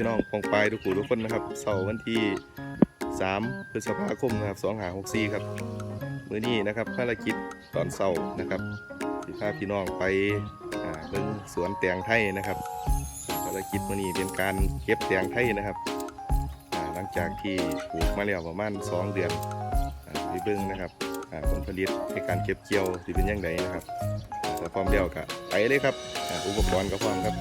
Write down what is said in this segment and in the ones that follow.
พี่น้องปองปลายทุกผู้ทุกคนนะครับเสาร์วันที่ 3 พฤษภาคมนะครับ2564ครับมื้อนี้นะครับภารกิจตอนเสาร์นะครับสิพาพี่น้องไปเบิ่งสวนแตงไทยนะครับ ภารกิจมื้อนี้เป็นการเก็บแตงไทยนะครับหลังจากที่ปลูกมาแล้วประมาณ 2 เดือนอ่าไปเบิ่งนะครับผลผลิตในการเก็บเกี่ยวสิเป็นยังไงนะครับอ่าถ้าพร้อมแล้วก็ไปเลยครับอุปกรณ์ก็พร้อมครับ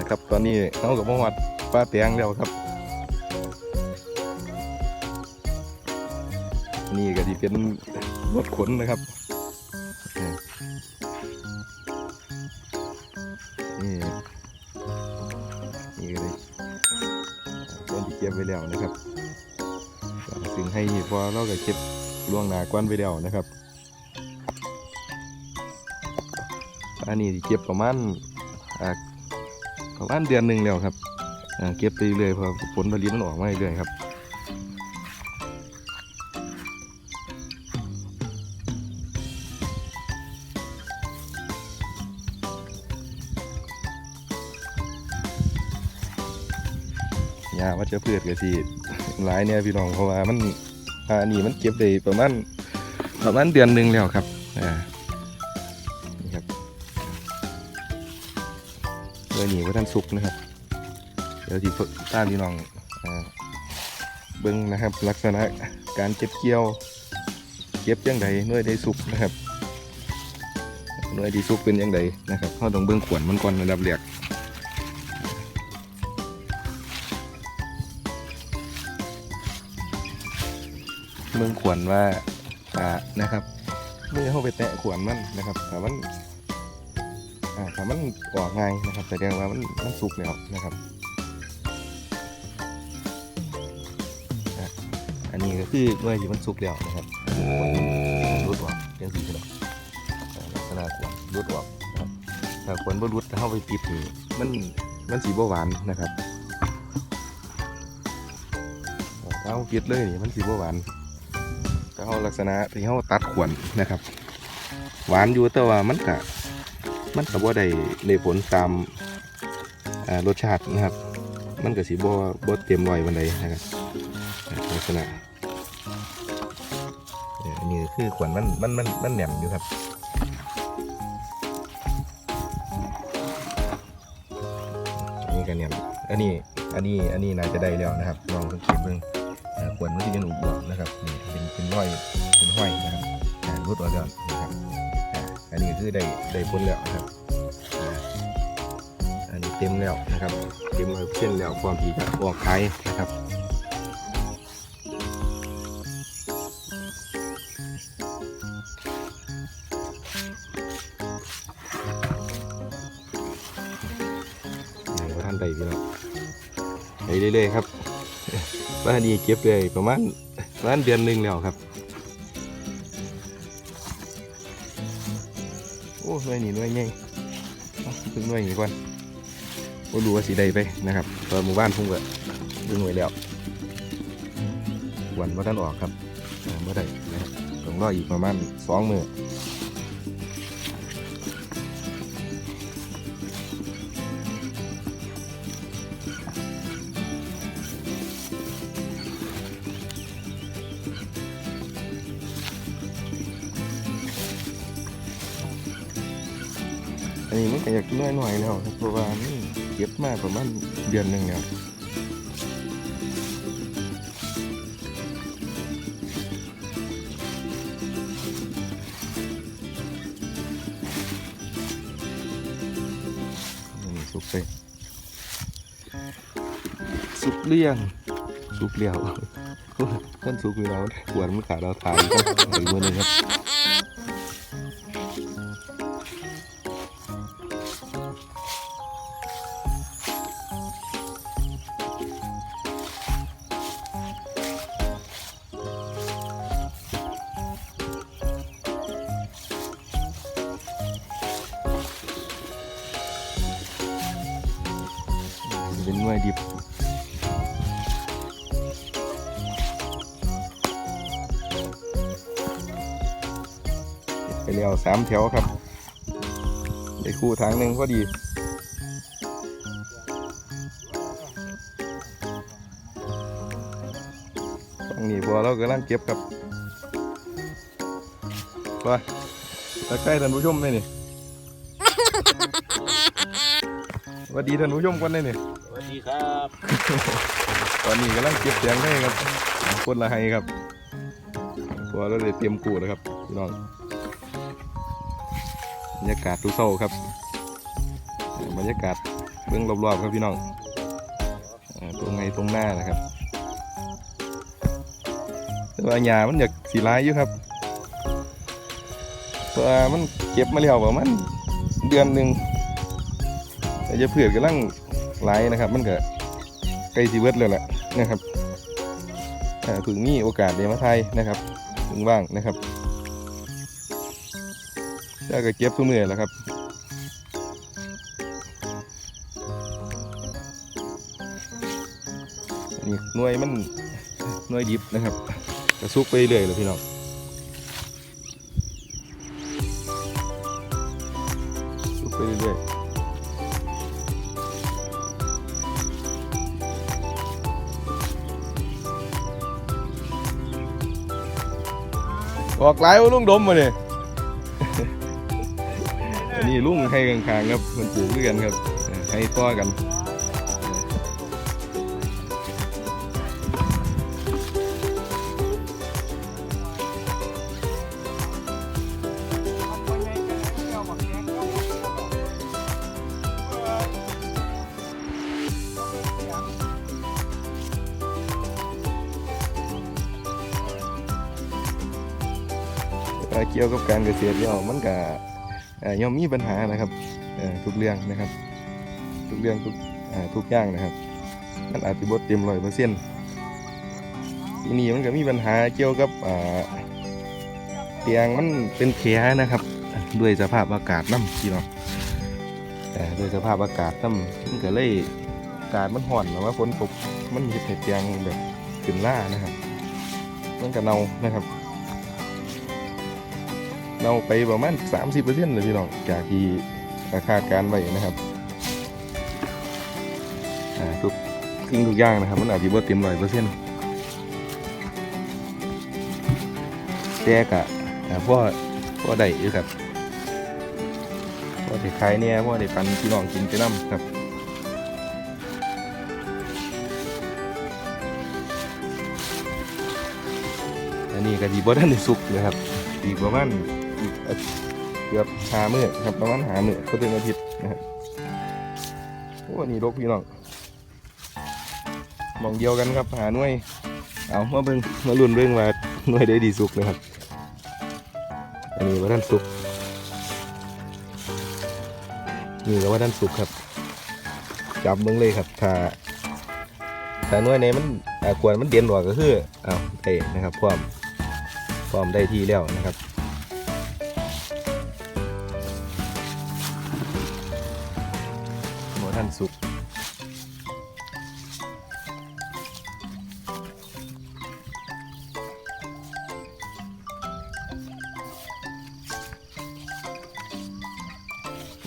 นะครับตอนนี้เขากับมาวัดป้าเตียงแล้วครับ นี่ก็ที่เป็นรถขนนะครับนี่นี่ก็เลยตอนที่เก็บไว้แล้วนะครับซึ่งให้พอเราก็เก็บล่วงหน้ากวนไว้แล้วนะครับอันนี้ที่เก็บประมาณ ประมาณเดือนหนึ่งแล้วครับเก็บไปเรื่อยเพอผลผลิตมันออกมาเรื่อยครับยาว่าจะพืชก็สิหลายเนี่ยพี่น้องเพราะว่ามันอ่านี่มันเก็บได้ประมาณประมาณเดือนหนึ่งแล้วครับอ่า เลยหนีว่าท่านสุกนะครับ เดี๋ยวที่ตามพี่น้องเบิ้งนะครับลักษณะการเก็บเกี่ยว เก็บยังไงหน่วยได้สุกนะครับหน่วยที่สุกเป็นยังไงนะครับเขาต้องเบิ้งขวนมันก่อนระดับแรกเบิ้งขวนว่าอ่านะครับเมื่อเข้าไปแตะขวนมันนะครับแต่มันอ่า ถ้ามันออกง่ายนะครับแสดงว่ามันมันสุกแล้วนะครับอะอันนี้ก็คือเมื่อที่มันสุกแล้วนะครับรุดออกยังสีกันลักษณะขวานรุดออกนะครับถ้าขวานบ่รุดเข้าไปปิดนี่มันมันสีบ่หวานนะครับถ้าเอาปิดเลยนี่มันสีบ่หวานถ้าเอาลักษณะที่เขาตัดขวานนะครับ หวานอยู่แต่ว่ามันกะ มันก็บ่ได้ในผลตามรสชาตินะครับ มันก็สิบ่บ่เต็มร้อยวันใดนะครับลักษณะอันนี้คือขวัญมันมันมันมันแหนมอยู่ครับอันนี้ก็แหนมอันนี้อันนี้อันนี้น่าจะได้แล้วนะครับ ลองสังเกตเบิ่งอ่าขวัญมันจะเป็นอุบวนะครับนี่เป็นเป็นร้อยเป็นห้อยนะครับรูดออกแล้วน อันนี้คือได้ได้ผลแล้วนะครับอันนี้เต็มแล้วนะครับ เต็มร้อยเส้นแล้วความผีจะออกขายนะครับนี่ท่านใดพี่น้องไปเรื่อยๆครับบ้านนี้เก็บเลยประมาณประมาณเดือนหนึ่งแล้วครับ หน่วยนี่หน่วยใหญ่เอาถึงหน่วยนี้ก่อนก็ดูว่าสีใดไปนะครับตอนหมู่บ้านพุ่งก็ดึงไว้แล้ววันว่าท่านออกครับอ่าเมื่อใดนะครับต้องรออีกประมาณสองมือ นนี้มันก็อยากน้อยหน่อยๆแล้วครับเพราะว่ามันเก็บมากประมาณเดือนหนึ่งแล้วอันนี้สุกไปสุกเลี่ยงสุกเลี้ยวท่านสุกมีเราขวดมันขาดเราถ่ายก็อีกมือหนึงครับ ไปแล้วสามแถวครับได้คู่ทางหนึ่งพอดีฝั่งนี้พอเรากำลังเก็บครับไปตะใกล้ท่านผู้ชมเลยนี่สวัสดีท่านผู้ชมกันเลยนี่สวัสดีครับ ตอนนี้กำลังเก็บเสียงให้ครับคนละให้ครับพอเราได้เตรียมกูแล้วครับพี่น้อง บรรยากาศทุกเศร้าครับ บรรยากาศเบื้องรอบๆครับพี่น้องตรงไงตรงหน้านะครับแต่ว่าหญ้ามันอยากสีร้ายอยู่ครับเพราะว่ามันเก็บมาแล้วประมาณเดือนหนึ่งแต่จะเผื่อกกำลังไหลายนะครับ มันก็ใกล้ชีวิตเลยแหละนะครับถึงมีโอกาสเดมาไทยนะครับถึงว่างนะครับ แล้วก็เก็บทุกมือแล้วครับนี่หน่วยมันหน่วยดิบนะครับกระซุกไปเรื่อยเลยพี่น้องซุกไปเรื่อยออกหลายว่าลุงดมมาเนี่ย นี้ลุงให้กลางๆครับมันปลูกด้วยกันครับให้ต่อกันเอ่เกี่ยวกับการเกษตรเนี่ยมันก็เอ่อ ย่อมมีปัญหานะครับทุกเรื่องนะครับ ทุกเรื่องทุกทุกอย่างนะครับมันอาจจะบดเต็มร้อยเปอร์เซ็นต์ทีนี้มันก็มีปัญหาเกี่ยวกับเตียงมันเป็นแผลนะครับ ด้วยสภาพอากาศน้ำพี่น้องแต่ด้วยสภาพอากาศน้ำมันก็เลยอากาศมันห่อนหรือว่าฝนตกมันเห็ดให้เตียงแบบขึ้นล่านะครับมันก็เน่านะครับ เราไปประมาณ 30%เลยพี่น้องจากที่คาดการณ์ไว้นะครับทุกสิ่งทุกอย่างนะครับ มันอาจจะบ่เต็มร้อยเปอร์เซ็นต์แต่กะพ่อพ่อได้อยู่ครับพ่อได้ขายเนี่ยพ่อได้ปันพี่น้องกินไปน้ำครับอันนี้ก็ดีบ่ทันได้สุกเลยครับอีประมาณ เกือบหาเมื้อครับประมาณหาเมื้อก็เป็นอาทิตย์นะครับโอ้นี่รกพี่น้องมองเดียวกันครับหาหน่วย เอามาเบิ่งมาลุ้นเบิ่งว่าหน่วยได้ดีสุกนะครับ อันนี้ว่าท่านสุกนี่ก็ว่าท่านสุกครับ จับเบิ่งเลยครับถ้าถ้าหน่วยไหนมันควรมันเด่นกว่าก็คือเอาเตะนะครับพร้อมพร้อมได้ที่แล้วนะครับ ท่านสุก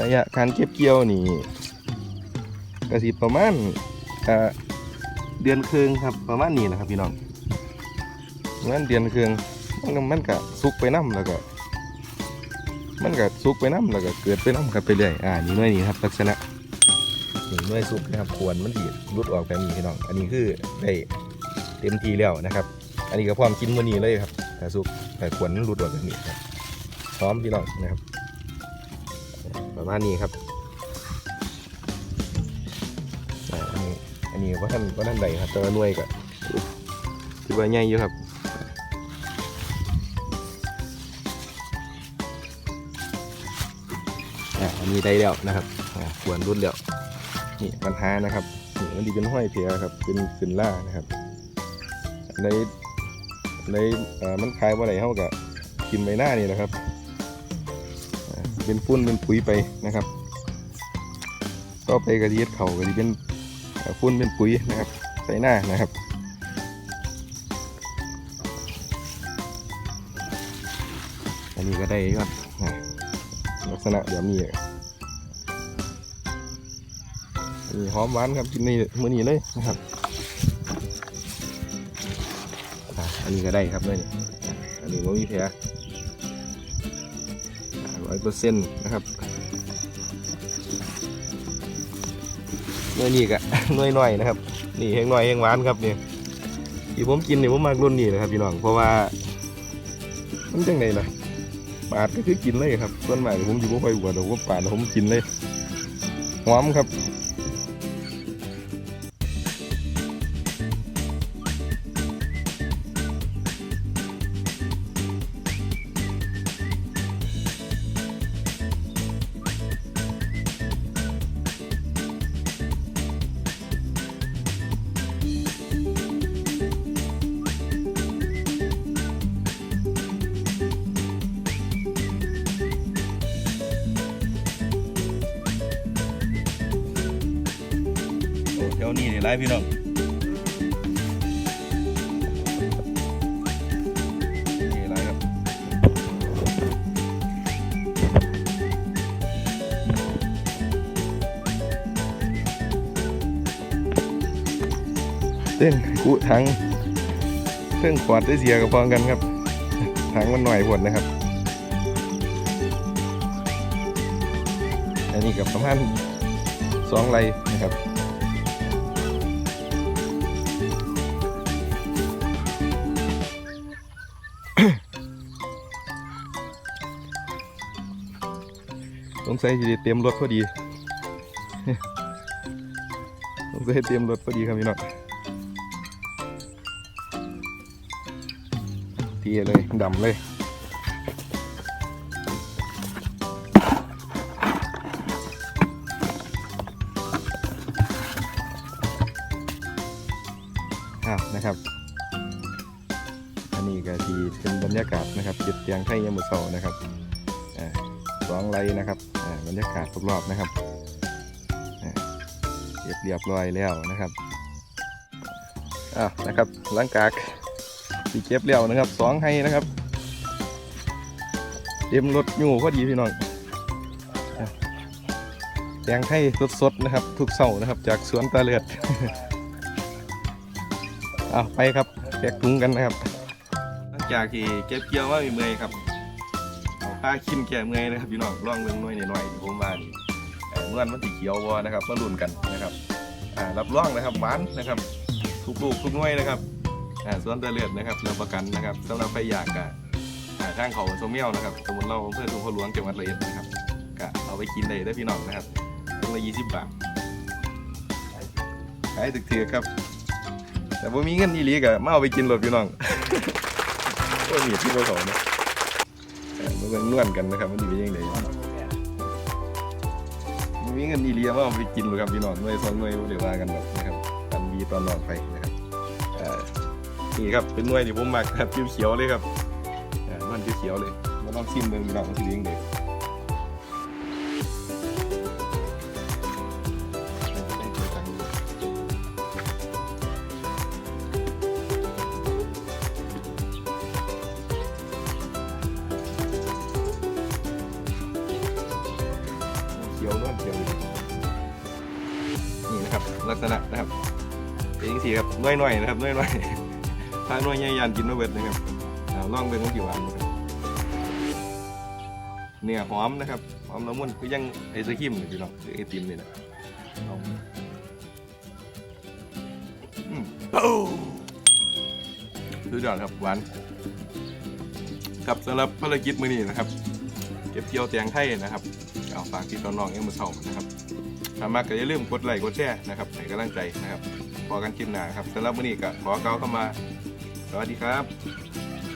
ระยะการเก็บเกี่ยวนี่กระสิประมาณเดือนครึ่งครับประมาณนี้นะครับพี่น้องประมาณเดือนครึ่งมันก็มันก็สุกไปน้ำแล้วก็มันก็สุกไปน้ำแล้วก็เกิดไปน้ำครับไปเรื่อยอ่านี่หน่วยนี้ครับลักษณะ นี่หน่วยสุกนะครับควรมันดีรุดออกแบบนี้พี่น้อง อันนี้คือได้เต็มทีแล้วนะครับ อันนี้ก็พร้อมกินมื้อนี้เลยครับแต่สุกแต่ควรมันรุดออกแบบนี้ครับพร้อมพี่น้องนะครับ ประมาณนี้ครับอ่าอันนี้อันนี้ว่าท่านว่าท่านใดครับแต่ว่าหน่วยก็ถือว่าใหญ่อยู่ครับอะอันนี้ได้แล้วนะครับอ่าควรรุ่นแล้ว นี่ปัญหานะครับนี่มันดีเป็นห้อยเพียครับ เป็นขึ้นล่านะครับในในมันคลายว่าไหนเท่ากับกินใบหน้านี่แหละครับ เป็นฟุ้นเป็นปุ๋ยไปนะครับก็ไปกระเทียดเข่ากระเทีเป็นอ่าฟุ้นเป็นปุ๋ยนะครับ ใส่หน้านะครับอันนี้ก็ได้ก็อ่าลักษณะแบบนี้ นี่หอมหวานครับกินนี่มื้อนี้เลยนะครับอันนี้ก็ได้ครับด้วยนี่อันนี้ว่ามีแผลร้อยเปอร์เซ็นต์นะครับเนื้อนี่ก็น้อยหน่อยๆนะครับ นี่แห้งหน่อยแห้งหวานครับเนี่ยที่ผมกินเนี่ยผมมากรุ่นนี้นะครับพี่น้องเพราะว่ามันจังไงล่ะปาดก็คือกินเลยครับส่วนมากผมอยู่บ่ค่อยหัวแต่ผมปาดผมกินเลยหอมครับ เดี๋ยวนี้นี่ไรพี่น้องเต้นกูถังเพิ่งขวดได้เสียกับพองกันครับถังมันหน่อยผดนะครับ อันนี้กับประมาณสองไรนะครับ สงสัยจะเตรียมรถพอดีสงสัยเตรียมรถพอดีครับพี่น้องเทียเลยดำเลยอ้าวนะครับอันนี้ก็ที่เป็นบรรยากาศนะครับจ็ดเตียงไทยยามมุเสานะครับอ่า สองไรนะครับบรรยากาศรอบๆนะครับเรียบเรียบร้อยแล้วนะครับอ้านะครับหลังจากที่เก็บแล้วนะครับสองให้นะครับเตรียมรถอยู่พอดีพี่น้องแตงไทยสดๆนะครับ ทุกเสาร์นะครับ จากสวนตาเลือดเอาไปครับแกะถุงกันนะครับหลังจากที่เก็บเกี่ยวว่ามีเมื่อยครับ ผ้าขิมแก่เมื่อยนะครับพี่น้องร่องเบิ่งหน่อยหน่อยๆที่ผมว่านี่เมื่อนมันสีเขียวบ่นะครับมาลุ้นกันนะครับรับรองนะครับหวานนะครับทุกลูกทุกน่วยนะครับอ่าสวนตะเลือดนะครับรับประกันนะครับสำหรับใครอยากกะอ่าทางเขาสมเมียวนะครับสมุนเราเพื่อทุ่งพะหลวงจังหวัดระยนะครับก็เอาไปกินได้เด้พี่น้องนะครับถุงละยี่สิบบาทขายถึกๆครับ แต่ว่ามีเงินอีหลีกะมาเอาไปกินรถพี่น้องก็มีที่เราสอนนะเออ มาเบิ่งนวลกันนะครับมันดีเป็นยังไงมีเงินอีเลีมาเอาไปกินเลยครับพี่น้องหน่วยสองหน่วยเดี๋ยวว่ากันแบบนะครับกันดีตอนนอนไปนะครับนี่ครับเป็นหน่วยที่ผมมากครับเขียวๆเลยครับเอ่อมันเขียวๆเลยมาลองชิมเบิ่งพี่น้องมันสิเลี้ยงเด็ ลักษณะนะครับเป็นสีครับน้อยๆนะครับน้อยๆถ้าน้อยใหญ่ยันกินมาเบิดนะครับลองเป็นต้องกี่วันนะครับเนื้อหอมนะครับหอมละมุนคือยังไอศครีมเลยพี่น้องคือไอติมเลยนะเอาอืมสุดยอดครับหวานครับสำหรับภารกิจมื้อนี้นะครับ เก็บเที่ยวแตงไทยนะครับเอาฝากพี่น้องๆเอ็มมือเสานะครับ ถ้ามากก็อย่าลืมกดไลค์กดแชร์นะครับให้กำลังใจนะครับพอกันคลิปหน้าครับสำหรับวันนี้ก็ขอเกล่าวเข้ามา สวัสดีครับ